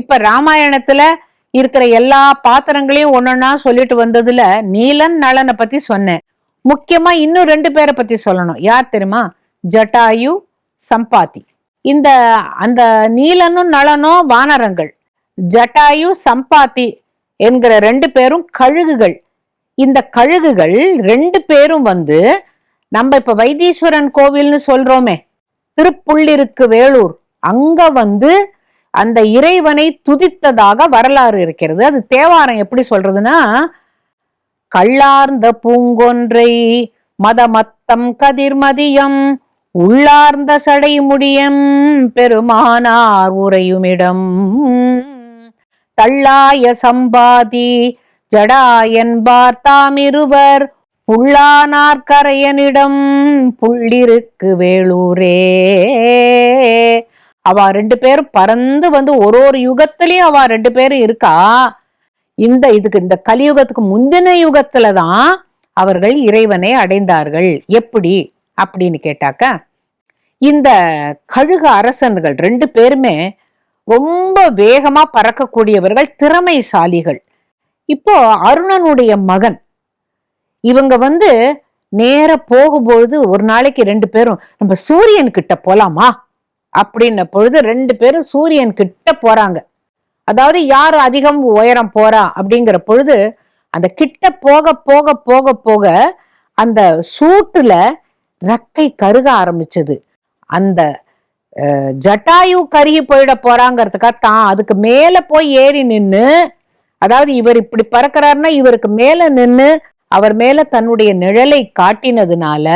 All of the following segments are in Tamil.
இப்ப ராமாயணத்துல இருக்கிற எல்லா பாத்திரங்களையும் ஒன்னொன்னா சொல்லிட்டு வந்ததுல நீலன் நலனை பத்தி சொன்னேன். முக்கியமா இன்னும் ரெண்டு பேரை பத்தி சொல்லணும். யார் தெரியுமா? ஜட்டாயு சம்பாத்தி இந்த அந்த நீலனும் நலனும் வானரங்கள். ஜட்டாயு சம்பாத்தி என்கிற ரெண்டு பேரும் கழுகுகள். இந்த கழுகுகள் ரெண்டு பேரும் வந்து நம்ம இப்ப வைத்தீஸ்வரன் கோவில்னு சொல்றோமே. திருப்புள்ளிருக்கு வேலூர். அங்க வந்து அந்த இறைவனை துதித்ததாக வரலாறு இருக்கிறது. அது தேவாரம் எப்படி சொல்றதுன்னா கள்ளார்ந்த பூங்கொன்றை மதமத்தம் கதிர்மதியம் உள்ளார்ந்த சடைமுடியம் பெருமானார் உரையுமிடம் தள்ளாய சம்பாதி ஜடா என்பார் தாமிருவர் கரையனிடம் புள்ளிருக்கு வேளூரே அவ ரெண்டு பேரும் பறந்து வந்து ஒரு ஒரு யுகத்திலயும் அவ ரெண்டு பேரும் இருக்கா? இந்த இதுக்கு இந்த கலியுகத்துக்கு முந்தின யுகத்துலதான் அவர்கள் இறைவனை அடைந்தார்கள். எப்படி? அப்படின்னு கேட்டாக்க இந்த கழுக அரசன்கள் ரெண்டு பேருமே ரொம்ப வேகமா பறக்கக்கூடியவர்கள் திறமைசாலிகள். இப்போ அருணனுடைய மகன் இவங்க வந்து நேர போகும்பொழுது ஒரு நாளைக்கு ரெண்டு பேரும் நம்ம சூரியன் கிட்ட போலாமா? அப்படின்ன பொழுது ரெண்டு பேரும் சூரியன் கிட்ட போறாங்க. அதாவது யார் அதிகம் உயரம் போறா அப்படிங்கிற பொழுது அந்த கிட்ட போக போக போக போக அந்த சூட்டுல ரக்கை கருக ஆரம்பிச்சது. அந்த அஹ், ஜட்டாயு கருகி போயிட போறாங்கிறதுக்காக தான் அதுக்கு மேல போய் ஏறி நின்னு அதாவது இவர் இப்படி பறக்கிறாருன்னா இவருக்கு மேல நின்னு அவர் மேல தன்னுடைய நிழலை காட்டினதுனால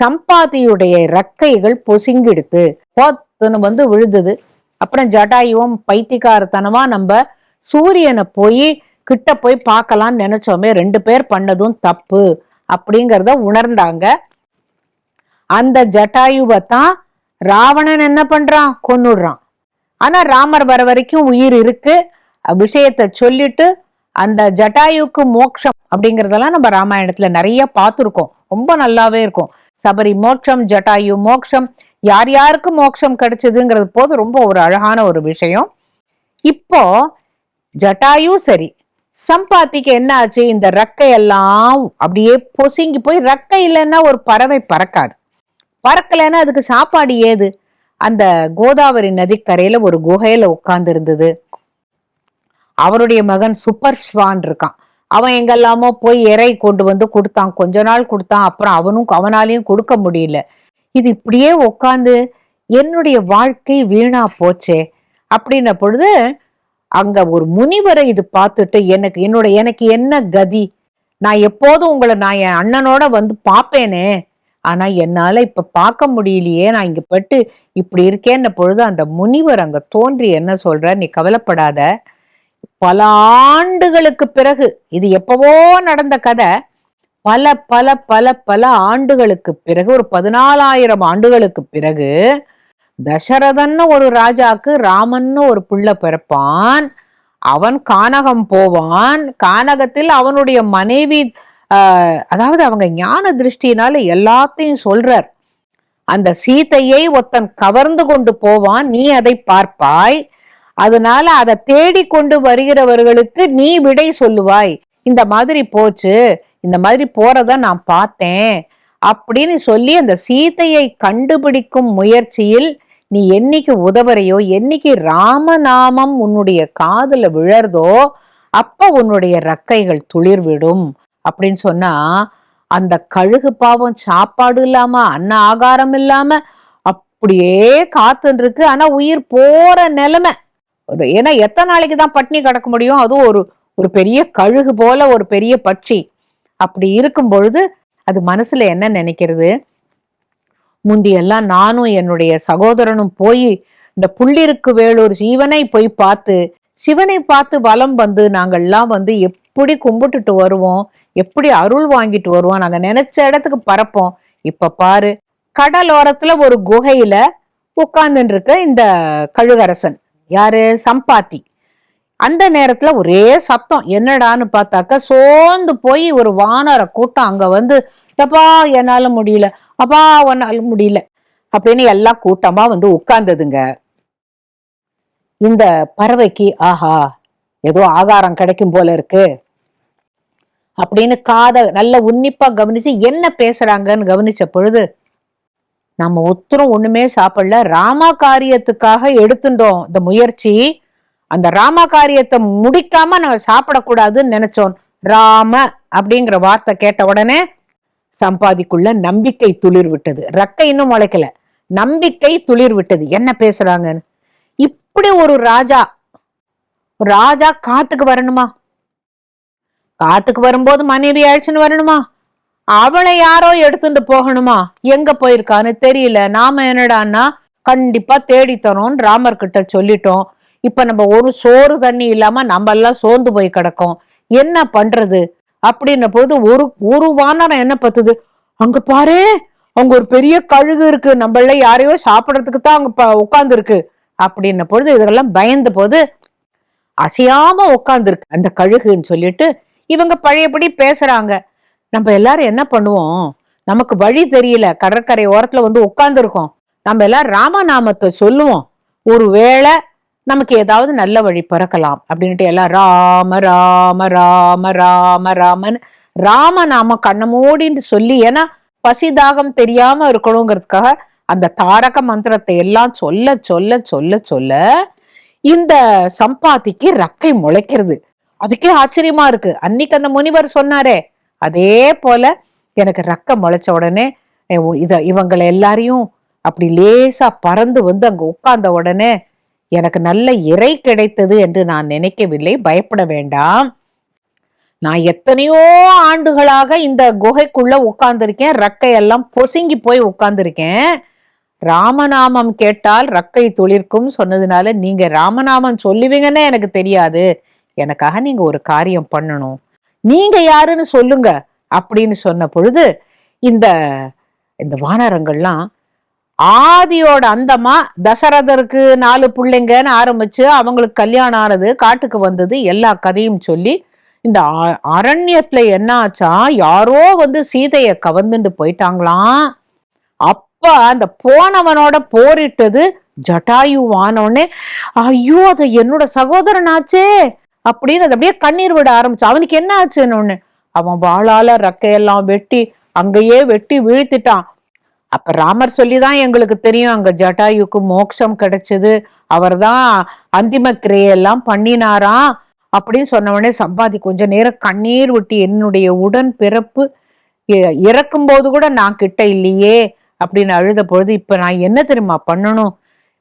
சம்பாதியுடைய ரக்கைகள் பொசுங்கிடுத்து போத்துன்னு வந்து விழுந்தது. அப்புறம் ஜட்டாயுவும் பைத்தியக்காரத்தனமா நம்ம சூரியனை போய் கிட்ட போய் பார்க்கலாம்னு நினைச்சோமே ரெண்டு பேர் பண்ணதும் தப்பு அப்படிங்கறத உணர்ந்தாங்க. அந்த ஜட்டாயுவை தான் ராவணன் என்ன பண்றான்? கொன்னுடுறான். ஆனா ராமர் வர வரைக்கும் உயிர் இருக்கு. விஷயத்தை சொல்லிட்டு அந்த ஜட்டாயுக்கு மோட்சம் அப்படிங்கறதெல்லாம் நம்ம ராமாயணத்துல நிறைய பார்த்துருக்கோம். ரொம்ப நல்லாவே இருக்கும். சபரி மோட்சம் ஜட்டாயு மோட்சம் யார் யாருக்கு மோட்சம் கிடைச்சதுங்கிறது போது ரொம்ப ஒரு அழகான ஒரு விஷயம். இப்போ ஜட்டாயு சரி சம்பாத்திக்கு என்ன ஆச்சு? இந்த ரெக்கை எல்லாம் அப்படியே பொசுங்கி போய் ரெக்கை இல்லைன்னா ஒரு பறவை பறக்காது. பறக்கலைன்னா அதுக்கு சாப்பாடு ஏது? அந்த கோதாவரி நதிக்கரையில ஒரு குகையில உட்கார்ந்து இருந்தது அவருடைய மகன் சூப்பர் ஸ்வான் இருக்கான். அவன் எங்கெல்லாமோ போய் இறை கொண்டு வந்து கொடுத்தான். கொஞ்ச நாள் கொடுத்தான். அப்புறம் அவனும் அவனாலையும் கொடுக்க முடியல. இது இப்படியே உட்காந்து என்னுடைய வாழ்க்கை வீணா போச்சே அப்படின்ன பொழுது அங்க ஒரு முனிவரை இது பார்த்துட்டு எனக்கு என்னோட எனக்கு என்ன கதி? நான் எப்போதும் உங்களை நான் என் அண்ணனோட வந்து பார்ப்பேனே. ஆனா என்னால இப்ப பார்க்க முடியலையே. நான் இங்க பட்டு இப்படி இருக்கேன்ன பொழுது அந்த முனிவர் அங்க தோன்றி என்ன சொல்ற நீ கவலைப்படாத. பல ஆண்டுகளுக்கு பிறகு இது எப்பவோ நடந்த கதை பல பல பல பல ஆண்டுகளுக்கு பிறகு ஒரு பதினாலாயிரம் ஆண்டுகளுக்கு பிறகு தசரதன்னு ஒரு ராஜாக்கு ராமன்னு ஒரு பிள்ளை பிறப்பான். அவன் கானகம் போவான். கானகத்தில் அவனுடைய மனைவி ஆஹ், அதாவது அவங்க ஞான திருஷ்டினால எல்லாத்தையும் சொல்றார். அந்த சீதையை ஒருத்தன் கவர்ந்து கொண்டு போவான். நீ அதை பார்ப்பாய். அதனால அதை தேடி கொண்டு வருகிறவர்களுக்கு நீ விடை சொல்லுவாய். இந்த மாதிரி போச்சு இந்த மாதிரி போறத நான் பார்த்தேன் அப்படின்னு சொல்லி அந்த சீதையை கண்டுபிடிக்கும் முயற்சியில் நீ என்னைக்கு உதவறையோ என்னைக்கு ராமநாமம் உன்னுடைய காதுல விழறதோ அப்ப உன்னுடைய ரக்கைகள் துளிர்விடும் அப்படின்னு சொன்னா அந்த கழுகு பாவம் சாப்பாடு இல்லாம அன்ன ஆகாரம் இல்லாம அப்படியே காத்துன்னு இருக்கு. ஆனா உயிர் போற நிலைமை ஒரு ஏன்னா எத்தனை நாளைக்கு தான் பட்னி கிடக்க முடியும்? அதுவும் ஒரு ஒரு பெரிய கழுகு போல ஒரு பெரிய பட்சி. அப்படி இருக்கும் பொழுது அது மனசுல என்ன நினைக்கிறது? முந்தியெல்லாம் நானும் என்னுடைய சகோதரனும் போய் இந்த புள்ளிருக்கு வேலூர் சிவனை போய் பார்த்து சிவனை பார்த்து வலம் வந்து நாங்கள்லாம் வந்து எப்படி கும்பிட்டுட்டு வருவோம்? எப்படி அருள் வாங்கிட்டு வருவோம்? நாங்க நினைச்ச இடத்துக்கு பறப்போம். இப்ப பாரு கடலோரத்துல ஒரு குகையில உட்கார்ந்துட்டு இருக்க இந்த கழுகரசன். யாரு? சம்பாத்தி. அந்த நேரத்துல ஒரே சத்தம். என்னடான்னு பார்த்தாக்க சோர்ந்து போய் ஒரு வானர கூட்டம் அங்க வந்து தப்பா என்னால முடியல. அப்பா உன்னால முடியல. அப்படின்னு எல்லாம் கூட்டமா வந்து உட்கார்ந்ததுங்க. இந்த பறவைக்கு ஆஹா ஏதோ ஆகாரம் கிடைக்கும் போல இருக்கு. அப்படின்னு காதை நல்ல உன்னிப்பா கவனிச்சு என்ன பேசுறாங்கன்னு கவனிச்ச பொழுது நம்ம ஒத்தரும் ஒண்ணுமே சாப்பிடல. ராமா காரியத்துக்காக எடுத்துட்டோம். இந்த முயற்சி அந்த ராம காரியத்தை முடிக்காம நம்ம சாப்பிடக்கூடாதுன்னு நினைச்சோம். ராம அப்படிங்கிற வார்த்தை கேட்ட உடனே சம்பாதிக்குள்ள நம்பிக்கை துளிர் விட்டது ரக்கை இன்னும் முளைக்கல. நம்பிக்கை துளிர் விட்டது என்ன பேசுறாங்கன்னு? இப்படி ஒரு ராஜா ராஜா காட்டுக்கு வரணுமா? காட்டுக்கு வரும்போது மனைவி அழைச்சுன்னு வரணுமா? அவனை யாரோ எடுத்துட்டு போகணுமா? எங்க போயிருக்கான்னு தெரியல. நாம என்னடான்னா கண்டிப்பா தேடித்தரோம் ராமர் கிட்ட சொல்லிட்டோம். இப்ப நம்ம ஒரு சோறு தண்ணி இல்லாம நம்ம எல்லாம் சோர்ந்து போய் கிடக்கோம். என்ன பண்றது? அப்படின்ன போது ஒரு ஒரு வானரம் என்ன பத்துது? அங்க பாரு அங்க ஒரு பெரிய கழுகு இருக்கு. நம்மள யாரையோ சாப்பிடறதுக்கு தான் அங்க உட்கார்ந்து இருக்கு அப்படின்ன பொழுது இதெல்லாம் பயந்த போது அசையாம உட்கார்ந்துருக்கு அந்த கழுகுன்னு சொல்லிட்டு இவங்க பழையபடி பேசுறாங்க. நம்ம எல்லாரும் என்ன பண்ணுவோம்? நமக்கு வழி தெரியல. கடற்கரை ஓரத்துல வந்து உட்காந்துருக்கோம் நம்ம எல்லாம் ராமநாமத்தை சொல்லுவோம். ஒருவேளை நமக்கு ஏதாவது நல்ல வழி பிறக்கலாம் அப்படின்ட்டு எல்லாம் ராம ராம ராம ராம ராமன் ராமநாம கண்ண மூடின்னு சொல்லி ஏன்னா பசி தாகம் தெரியாம இருக்கணுங்கிறதுக்காக அந்த தாரக மந்திரத்தை எல்லாம் சொல்ல சொல்ல சொல்ல சொல்ல இந்த சம்பாதிக்கு ரக்கை முளைக்கிறது. அதுக்கே ஆச்சரியமா இருக்கு. அன்னைக்கு அந்த முனிவர் சொன்னாரே அதே போல எனக்கு ரக்கம் முளைச்ச உடனே இத இவங்களை எல்லாரையும் அப்படி லேசா பறந்து வந்து அங்க உட்கார்ந்த உடனே எனக்கு நல்ல இறை கிடைத்தது என்று நான் நினைக்கவில்லை. பயப்பட வேண்டாம். நான் எத்தனையோ ஆண்டுகளாக இந்த குகைக்குள்ள உட்கார்ந்துருக்கேன். ரக்கையெல்லாம் பொசுங்கி போய் உட்கார்ந்துருக்கேன். ராமநாமம் கேட்டால் ரக்கை துளிர்க்கும் சொன்னதுனால நீங்க ராமநாமம் சொல்லுவீங்கன்னு எனக்கு தெரியாது. எனக்காக நீங்க ஒரு காரியம் பண்ணணும். நீங்க யாருன்னு சொல்லுங்க அப்படின்னு சொன்ன பொழுது இந்த இந்த வானரங்கள்லாம் ஆதியோட அந்தமா தசரதருக்கு நாலு பிள்ளைங்கன்னு ஆரம்பிச்சு அவங்களுக்கு கல்யாணம் ஆனது காட்டுக்கு வந்தது எல்லா கதையும் சொல்லி இந்த அரண்யத்துல என்ன ஆச்சா யாரோ வந்து சீதைய கவர்ந்துட்டு போயிட்டாங்களாம் அப்ப அந்த போனவனோட போரிட்டது ஜட்டாயு வானோடனே ஐயோ அது என்னோட சகோதரனாச்சே! அப்படின்னு அது அப்படியே கண்ணீர் விட ஆரம்பிச்சு அவனுக்கு என்ன ஆச்சுன்னு அவன் வாழால ரெக்கையெல்லாம் வெட்டி அங்கேயே வெட்டி வீழ்த்திட்டான். அப்ப ராமர் சொல்லிதான் எங்களுக்கு தெரியும் அங்க ஜட்டாயுக்கு மோட்சம் கிடைச்சது. அவர் தான் அந்திம கிரையெல்லாம் பண்ணினாராம் அப்படின்னு சொன்னவொடனே சம்பாதி கொஞ்ச நேரம் கண்ணீர் விட்டு என்னுடைய உடன் பிறப்பு இறக்கும் போது கூட நான் கிட்ட இல்லையே அப்படின்னு அழுத பொழுது இப்ப நான் என்ன தெரியுமா பண்ணணும்?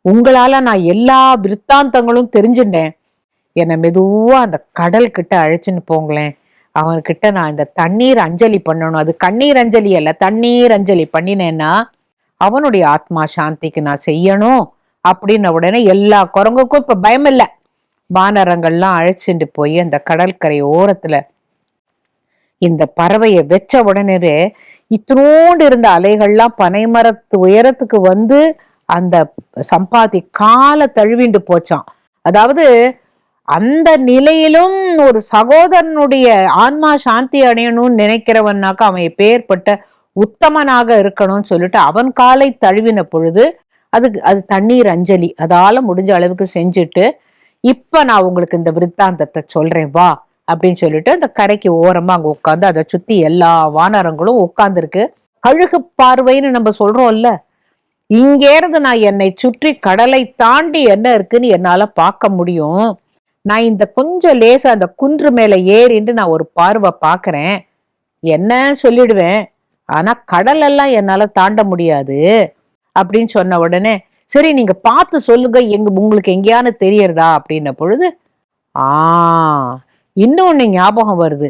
உங்களால நான் எல்லா விற்த்தாந்தங்களும் தெரிஞ்சுட்டேன். என்னை மெதுவாக அந்த கடல் கிட்ட அழைச்சின்னு போங்களேன். அவன்கிட்ட நான் இந்த தண்ணீர் அஞ்சலி பண்ணணும். அது கண்ணீர் அஞ்சலி அல்ல தண்ணீர் அஞ்சலி பண்ணினேன்னா அவனுடைய ஆத்மா சாந்திக்கு நான் செய்யணும் அப்படின்ன உடனே எல்லா குரங்குக்கும் இப்போ பயம் இல்லை. வானரங்கள்லாம் அழைச்சிட்டு போய் அந்த கடற்கரை ஓரத்துல இந்த பறவையை வச்ச உடனே இத்தினோண்டு இருந்த அலைகள்லாம் பனைமரத்து உயரத்துக்கு வந்து அந்த சம்பாதி காலை தழுவிண்டு போச்சான் அதாவது அந்த நிலையிலும் ஒரு சகோதரனுடைய ஆன்மா சாந்தி அடையணும்னு நினைக்கிறவன்னாக்கா அவன் எப்பேற்பட்ட உத்தமனாக இருக்கணும்னு சொல்லிட்டு அவன் காலை தழுவின பொழுது அதுக்கு அது தண்ணீர் அஞ்சலி. அதால முடிஞ்ச அளவுக்கு செஞ்சுட்டு இப்ப நான் உங்களுக்கு இந்த விருத்தாந்தத்தை சொல்றேன் வா அப்படின்னு சொல்லிட்டு அந்த கரைக்கு ஓரமா அங்க உட்காந்து அதை சுத்தி எல்லா வானரங்களும் உட்கார்ந்துருக்கு. கழுகு பார்வைன்னு நம்ம சொல்றோம்ல இங்கேருந்து நான் என்னை சுற்றி கடலை தாண்டி என்ன இருக்குன்னு என்னால பார்க்க முடியும். நான் இந்த கொஞ்சம் லேசா அந்த குன்று மேல ஏறின்னு நான் ஒரு பார்வை பாக்குறேன். என்ன சொல்லிடுவேன்? ஆனா கடல் எல்லாம் என்னால தாண்ட முடியாது அப்படின்னு சொன்ன உடனே சரி நீங்க பார்த்து சொல்லுங்க. எங்க உங்களுக்கு எங்கேயானு தெரியறதா? அப்படின்ன பொழுது ஆ இன்னொன்னு ஞாபகம் வருது.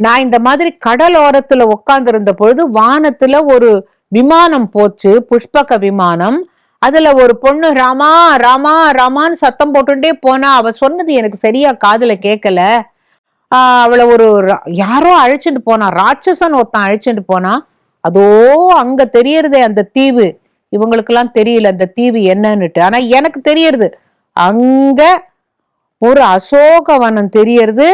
நான் இந்த மாதிரி கடல் ஓரத்துல உட்கார்ந்து இருந்த பொழுது வானத்துல ஒரு விமானம் போச்சு புஷ்பக விமானம். அதுல ஒரு பொண்ணு ராமா ராமா ராமான்னு சத்தம் போட்டுட்டே போனா அவ சொன்னது எனக்கு சரியா காதுல கேட்கல அவளை ஒரு யாரோ அழைச்சிட்டு போனா ராட்சசன் ஒருத்தன் அழைச்சிட்டு போனா அதோ அங்க தெரியறதே அந்த தீவு. இவங்களுக்கெல்லாம் தெரியல அந்த தீவு என்னன்னுட்டு. ஆனா எனக்கு தெரியறது அங்க ஒரு அசோகவனம் தெரியறது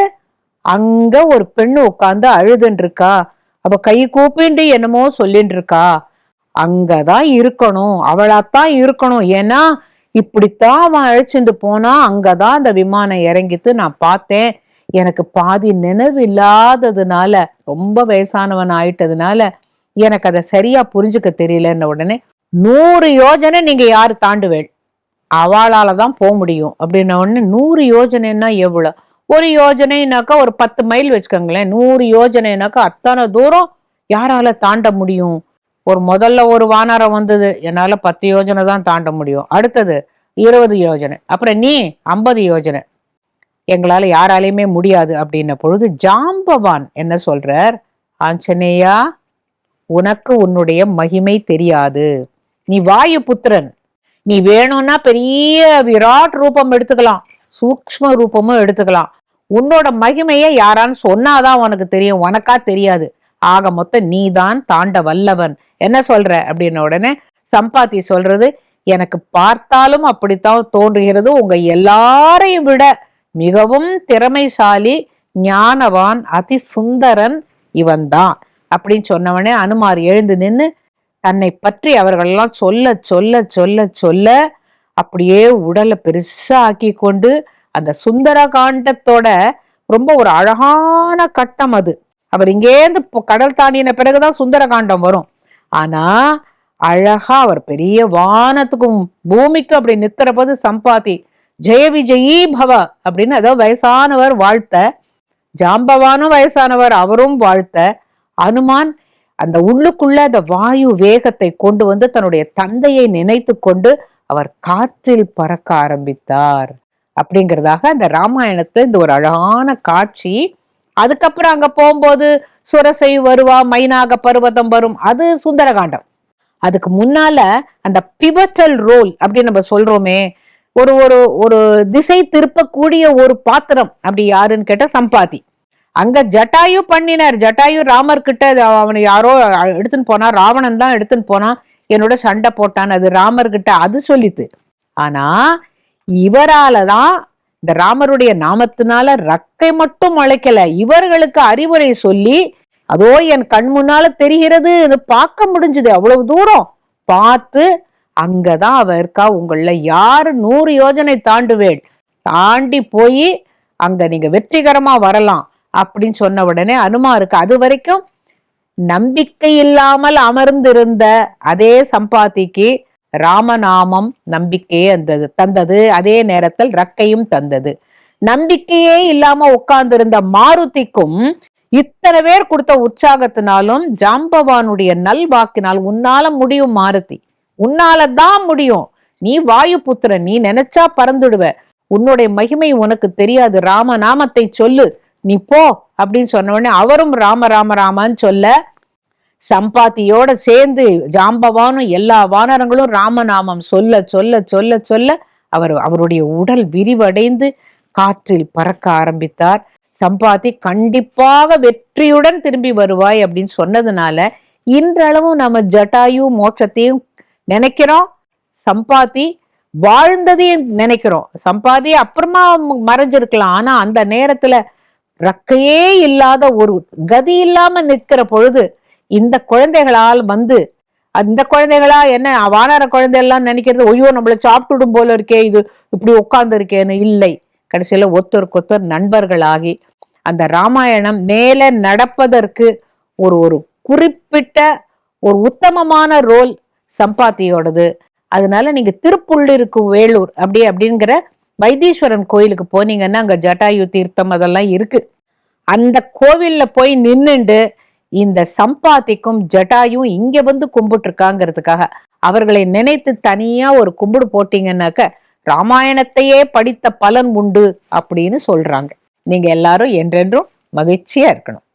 அங்க ஒரு பெண்ணு உட்காந்து அழுதுன்னு இருக்கா அவ கை கூப்பிண்டு என்னமோ சொல்லிட்டு இருக்கா அங்கதான் இருக்கணும். அவளாத்தான் இருக்கணும். ஏன்னா இப்படித்தான் அவன் அழைச்சிட்டு போனா அங்கதான் அந்த விமானம் இறங்கித்து நான் பார்த்தேன். எனக்கு பாதி நினைவு இல்லாததுனால ரொம்ப வயசானவன் ஆயிட்டதுனால எனக்கு அதை சரியா புரிஞ்சுக்க தெரியலன்ன உடனே நூறு யோஜனை நீங்க யாரு தாண்டுவேள்? அவளால தான் போக முடியும். அப்படின்ன உடனே நூறு யோஜனைன்னா எவ்வளோ? ஒரு யோஜனைனாக்கா ஒரு பத்து மைல் வச்சுக்கோங்களேன். நூறு யோஜனைனாக்கா அத்தனை தூரம் யாரால தாண்ட முடியும்? ஒரு முதல்ல ஒரு வானரம் வந்தது என்னால் பத்து யோஜனை தான் தாண்ட முடியும். அடுத்தது இருபது யோஜனை அப்புறம் நீ ஐம்பது யோஜனை. எங்களால் யாராலையுமே முடியாது அப்படின்ன பொழுது ஜாம்பவான் என்ன சொல்றார்? ஆஞ்சநேயா உனக்கு உன்னுடைய மகிமை தெரியாது. நீ வாயு புத்திரன். நீ வேணும்னா பெரிய விராட் ரூபம் எடுத்துக்கலாம் சூக்ஷ்ம ரூபமும் எடுத்துக்கலாம். உன்னோட மகிமையை யாரான்னு சொன்னாதான் உனக்கு தெரியும் உனக்கா தெரியாது. ஆக மொத்தம் நீதான் தாண்ட வல்லவன். என்ன சொல்ற? அப்படின்ன உடனே சம்பாத்தி சொல்றது எனக்கு பார்த்தாலும் அப்படித்தான் தோன்றுகிறது. உங்க எல்லாரையும் விட மிகவும் திறமைசாலி ஞானவான் அதி சுந்தரன் இவன்தான். அப்படின்னு சொன்னவனே அனுமார் எழுந்து நின்று தன்னை பற்றி அவர்களெல்லாம் சொல்ல சொல்ல சொல்ல சொல்ல அப்படியே உடலை பெருசா ஆக்கி கொண்டு அந்த சுந்தர காண்டத்தோட ரொம்ப ஒரு அழகான கட்டம் அது. அவர் இங்கேருந்து கடல் தாண்டின பிறகுதான் சுந்தர காண்டம் வரும். ஆனா அழகா அவர் பெரிய வானத்துக்கும் பூமிக்கும் அப்படி நிக்கிற போது சம்பாதி ஜெய விஜயி பவ அப்படின்னு ஏதோ வயசானவர் வாழ்த்த ஜாம்பவானும் வயசானவர் அவரும் வாழ்த்த அனுமான் அந்த உள்ளுக்குள்ள அந்த வாயு வேகத்தை கொண்டு வந்து தன்னுடைய தந்தையை நினைத்து கொண்டு அவர் காற்றில் பறக்க ஆரம்பித்தார். அப்படிங்கிறதாக அந்த ராமாயணத்துல இந்த ஒரு அழகான காட்சி அதுக்கப்புறம் அங்க போகும்போது சுரசை வருவா மைனாக பருவதம் வரும். அது சுந்தரகாண்டம். அதுக்கு முன்னால அந்த பிவட்டல் ரோல் அப்படின்னு நம்ம சொல்றோமே ஒரு ஒரு ஒரு திசை திருப்பக்கூடிய ஒரு பாத்திரம் அப்படி யாருன்னு கேட்டா சம்பாதி. அங்க ஜட்டாயு பண்ணினார். ஜட்டாயு ராமர் கிட்ட அவனை யாரோ எடுத்துன்னு போனா ராவணன் தான் எடுத்துன்னு போனா என்னோட சண்டை போட்டான். அது ராமர் கிட்ட அது சொல்லித்து. ஆனா இவரால தான் இந்த ராமருடைய நாமத்தினால ரக்கை மட்டும் அழைக்கல. இவர்களுக்கு அறிவுரை சொல்லி அதோ என் கண் முன்னால தெரிகிறது பார்க்க முடிஞ்சது. அவ்வளவு தூரம் பார்த்து அங்கதான் அவ இருக்கா. உங்கள யாரு நூறு யோஜனை தாண்டுவேள். தாண்டி போய் அங்க நீங்க வெற்றிகரமா வரலாம் அப்படின்னு சொன்ன உடனே அனுமா இருக்கு. அது வரைக்கும் நம்பிக்கை இல்லாமல் அமர்ந்திருந்த அதே சம்பாத்திக்கு ராமநாமம் நம்பிக்கையே தந்தது தந்தது. அதே நேரத்தில் ரக்கையும் தந்தது. நம்பிக்கையே இல்லாம உட்கார்ந்திருந்த மாருதிக்கும் இத்தனை பேர் கொடுத்த உற்சாகத்தினாலும் ஜாம்பவானுடைய நல்வாக்கினால் உன்னால முடியும் மாருதி. உன்னால தான் முடியும். நீ வாயு புத்திரன் நீ நினைச்சா பறந்துடுவ. உன்னுடைய மகிமை உனக்கு தெரியாது. ராம நாமத்தை சொல்லு. நீ போ அப்படின்னு சொன்ன உடனே அவரும் ராம ராம ராமான்னு சொல்ல சம்பாத்தியோட சேர்ந்து ஜாம்பவானும் எல்லா வானரங்களும் ராமநாமம் சொல்ல சொல்ல சொல்ல சொல்ல அவர் அவருடைய உடல் விரிவடைந்து காற்றில் பறக்க ஆரம்பித்தார். சம்பாத்தி கண்டிப்பாக வெற்றியுடன் திரும்பி வருவாய் அப்படின்னு சொன்னதுனால இன்றளவும் நம்ம ஜட்டாயு மோட்சத்தையும் நினைக்கிறோம். சம்பாத்தி வாழ்ந்ததையும் நினைக்கிறோம். சம்பாதி அப்புறமா மறைஞ்சிருக்கலாம். ஆனா அந்த நேரத்துல ரக்கையே இல்லாத ஒரு கதி இல்லாம நிற்கிற பொழுது இந்த குழந்தைகளால் வந்து அந்த குழந்தைகளா என்ன வானார குழந்தை எல்லாம் நினைக்கிறது ஐயோ நம்மள சாப்பிட்டுடும் போல இருக்கே இது இப்படி உட்கார்ந்து இருக்கேன்னு இல்லை. கடைசியில ஒருத்தருக்கு ஒருத்தர் நண்பர்களாகி அந்த ராமாயணம் மேலே நடப்பதற்கு ஒரு ஒரு குறிப்பிட்ட ஒரு உத்தமமான ரோல் சம்பாத்தியோடது. அதனால நீங்க திருப்புள்ளிருக்கு வேலூர் அப்படி அப்படிங்கிற வைத்தீஸ்வரன் கோயிலுக்கு போனீங்கன்னா அங்க ஜட்டாயு தீர்த்தம் அதெல்லாம் இருக்கு. அந்த கோவில்ல போய் நின்னுண்டு இந்த சம்பாத்திக்கும் ஜட்டாயும் இங்க வந்து கும்பிட்டு இருக்காங்கிறதுக்காக அவர்களை நினைத்து தனியா ஒரு கும்பிடு போட்டீங்கன்னாக்க ராமாயணத்தையே படித்த பலன் உண்டு அப்படின்னு சொல்றாங்க. நீங்க எல்லாரும் என்றென்றும் மகிழ்ச்சியா இருக்கணும்.